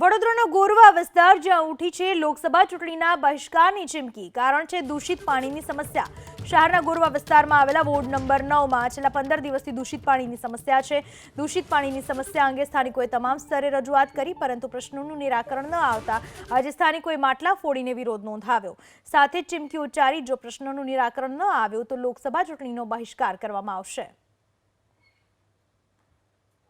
વડોદરાનો ગોરવા વિસ્તાર જ્યાં ઉઠી છે લોકસભા ચૂંટણીના બહિષ્કારની ચીમકી. કારણ છે, દૂષિત પાણીની સમસ્યા. શહેરના ગોરવા વિસ્તારમાં આવેલા વોર્ડ નંબર નવમાં છેલ્લા પંદર દિવસથી દૂષિત પાણીની સમસ્યા છે. દૂષિત પાણીની સમસ્યા અંગે સ્થાનિકોએ તમામ સ્તરે રજૂઆત કરી, પરંતુ પ્રશ્નોનું નિરાકરણ ન આવતા આજે સ્થાનિકોએ માટલા ફોડીને વિરોધ નોંધાવ્યો. સાથે ચીમકી ઉચ્ચારી, જો પ્રશ્નોનું નિરાકરણ ન આવ્યું, તો લોકસભા ચૂંટણીનો બહિષ્કાર કરવામાં આવશે.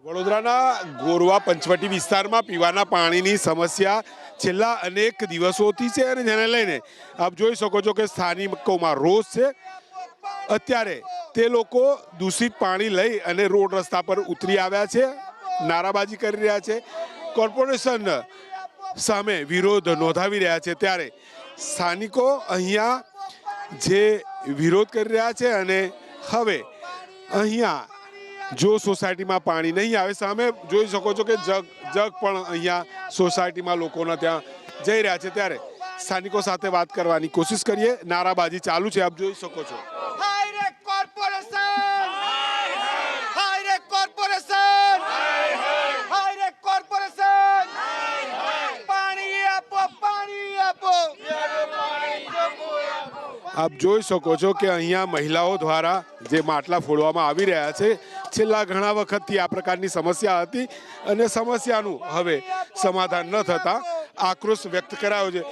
વડોદરાના ગોરવા પંચવટી વિસ્તારમાં પીવાના પાણીની સમસ્યા છેલ્લા અનેક દિવસોથી છે અને જેને લઈને આપ જોઈ શકો છો કે સ્થાનિકોમાં રોષ છે. અત્યારે તે લોકો દૂષિત પાણી લઈ અને રોડ રસ્તા પર ઉતરી આવ્યા છે, નારાબાજી કરી રહ્યા છે. કોર્પોરેશન સામે વિરોધ નોંધાવી રહ્યા છે. ત્યારે સ્થાનિકો અહીંયા જે વિરોધ કરી રહ્યા છે અને હવે અહીંયા જો સોસાયટીમાં પાણી નહીં આવે, સામે જોઈ શકો છો કે જગ જગ પણ અહીંયા સોસાયટીમાં લોકોના ત્યાં જઈ રહ્યા છે. ત્યારે સ્થાનિકો સાથે વાત કરવાની કોશિશ કરીએ. નારાબાજી ચાલુ છે, આપ જોઈ શકો છો હાય રે કોર્પોરેશન હાય રે કોર્પોરેશન હાય રે કોર્પોરેશન પાણી આપો પાણી આપો આપ જોઈ શકો છો કે અહીંયા મહિલાઓ દ્વારા જે માટલા ફોડવામાં આવી રહ્યા છે, છેલ્લા ઘણા વખતથી આ પ્રકારની સમસ્યા હતી અને સમસ્યાનું હવે સમાધાન ન થતાં આક્રોશ વ્યક્ત કરાયો છે.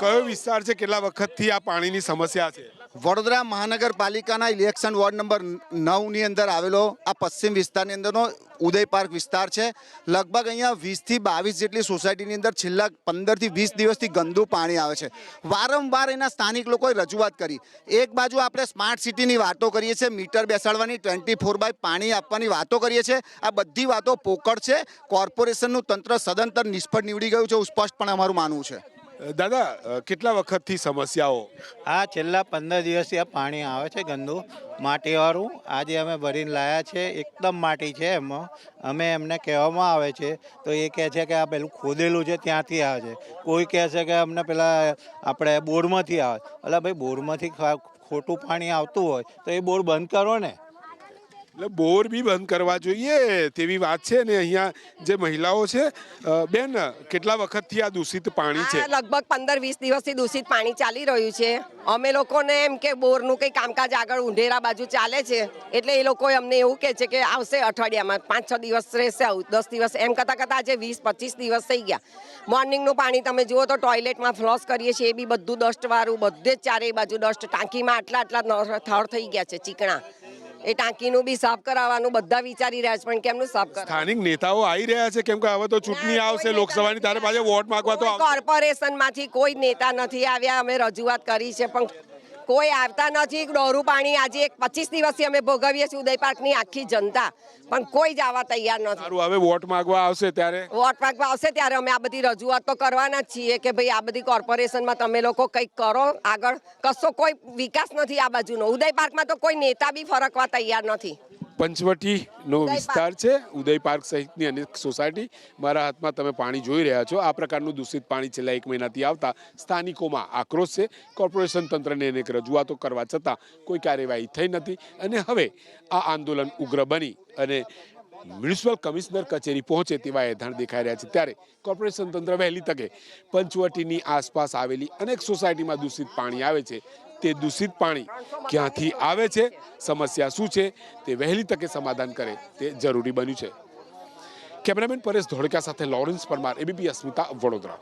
કયો વિસ્તાર છે, કેટલા વખતથી આ પાણીની સમસ્યા છે? વડોદરા મહાનગરપાલિકાના ઇલેક્શન વોર્ડ નંબર નવની અંદર આવેલો આ પશ્ચિમ વિસ્તારની અંદરનો ઉદય પાર્ક વિસ્તાર છે. લગભગ અહીંયા વીસથી બાવીસ જેટલી સોસાયટીની અંદર છેલ્લા પંદરથી વીસ દિવસથી ગંદુ પાણી આવે છે. વારંવાર એના સ્થાનિક લોકોએ રજૂઆત કરી. એક બાજુ આપણે સ્માર્ટ સિટીની વાતો કરીએ છીએ, મીટર બેસાડવાની, ટ્વેન્ટી ફોર બાય પાણી આપવાની વાતો કરીએ છીએ. આ બધી વાતો પોકળ છે. કોર્પોરેશનનું તંત્ર સદંતર નિષ્ફળ નીવડી ગયું છે એવું સ્પષ્ટપણે અમારું માનવું છે. દાદા કેટલા વખતથી સમસ્યાઓ? આ છેલ્લા પંદર દિવસથી આ પાણી આવે છે ગંદુ. માટીવાળું, આજે અમે ભરીને લાયા છે, એકદમ માટી છે એમાં. અમે એમને કહેવામાં આવે છે, તો એ કહે છે કે આ પેલું ખોદેલું છે, ત્યાંથી આવે છે. કોઈ કહે છે કે અમને પેલા આપણે બોરમાંથી આવે. એટલે ભાઈ, બોરમાંથી ખોટું પાણી આવતું હોય, તો એ બોર બંધ કરો ને. એટલે બોર બી બંધ કરવા જોઈએ તેવી વાત છે ને અહીંયા જે મહિલાઓ છે બેન, કેટલા વખતથી આ દૂષિત પાણી છે? લગભગ પંદર વીસ દિવસથી દૂષિત પાણી ચાલી રહ્યું છે. અમે લોકોને એમ કે બોરનું કંઈ કામકાજ આગળ ઉંઢેરા બાજુ ચાલે છે, એટલે એ લોકો અમને એવું કહે છે કે આવશે અઠવાડિયામાં, પાંચ છ દિવસ રહેશે આવું, દસ દિવસ, એમ કરતાં કરતાં આજે વીસ, પચીસ દિવસ થઈ ગયા. મોર્નિંગનું પાણી તમે જુઓ તો ટોયલેટમાં ફ્લોશ કરીએ છીએ, એ બી બધું ડસ્ટવાળું, બધે જ ચારેય બાજુ ડસ્ટ, ટાંકીમાં આટલા આટલા થળ થઈ ગયા છે ચીકણા. એ ટાંકીનું બી સાફ કરાવવાનું બધા વિચારી રહ્યા છે પણ કેમનું સાફ કરાવ સ્થાનિક નેતાઓ આવી રહ્યા છે કેમ કે હવે તો ચૂંટણી આવશે લોકસભાની તારે પાછે વોટ માંગવા તો. કોર્પોરેશનમાંથી કોઈ નેતા નથી આવ્યા અમે રજૂઆત કરી છે પણ કોઈ આવતા નથી. ડોરું પાણી આજે એક પચીસ દિવસથી અમે ભોગવીએ છીએ ઉદય પાર્કની આખી જનતા. પણ કોઈ જ આવવા તૈયાર નથી. હવે વોટ માંગવા આવશે ત્યારે? વોટ માંગવા આવશે ત્યારે અમે આ બધી રજૂઆત તો કરવાના જ છીએ કે ભાઈ આ બધી કોર્પોરેશનમાં તમે લોકો કંઈક કરો આગળ. કશો કોઈ વિકાસ નથી આ બાજુનો. ઉદય પાર્કમાં તો કોઈ નેતા બી ફરકવા તૈયાર નથી. પંચવટીનો વિસ્તાર છે ઉદય પાર્ક સહિતની અનેક સોસાયટી મારા હાથમાં તમે પાણી જોઈ રહ્યા છો. આ પ્રકારનું દૂષિત પાણી છેલ્લા એક મહિનાથી આવતા સ્થાનિકોમાં આક્રોશ છે. કોર્પોરેશન તંત્રને અનેક રજૂઆતો કરવા છતાં કોઈ કાર્યવાહી થઈ નથી અને હવે આ આંદોલન ઉગ્ર બની અને મ્યુનિસિપલ કમિશનર કચેરી પહોંચે તેવા એધાણ દેખાઈ રહ્યા છે. ત્યારે કોર્પોરેશન તંત્ર વહેલી તકે પંચવટીની આસપાસ આવેલી અનેક સોસાયટીમાં દૂષિત પાણી આવે છે. તે દૂષિત પાણી ક્યાંથી આવે છે? સમસ્યા શું છે? તે વહેલી તકે સમાધાન કરે તે જરૂરી બન્યું છે. કેમેરામેન પરેશ ધોળકા સાથે લોરેન્સ પરમાર, એબીપી અસ્મિતા, વડોદરા.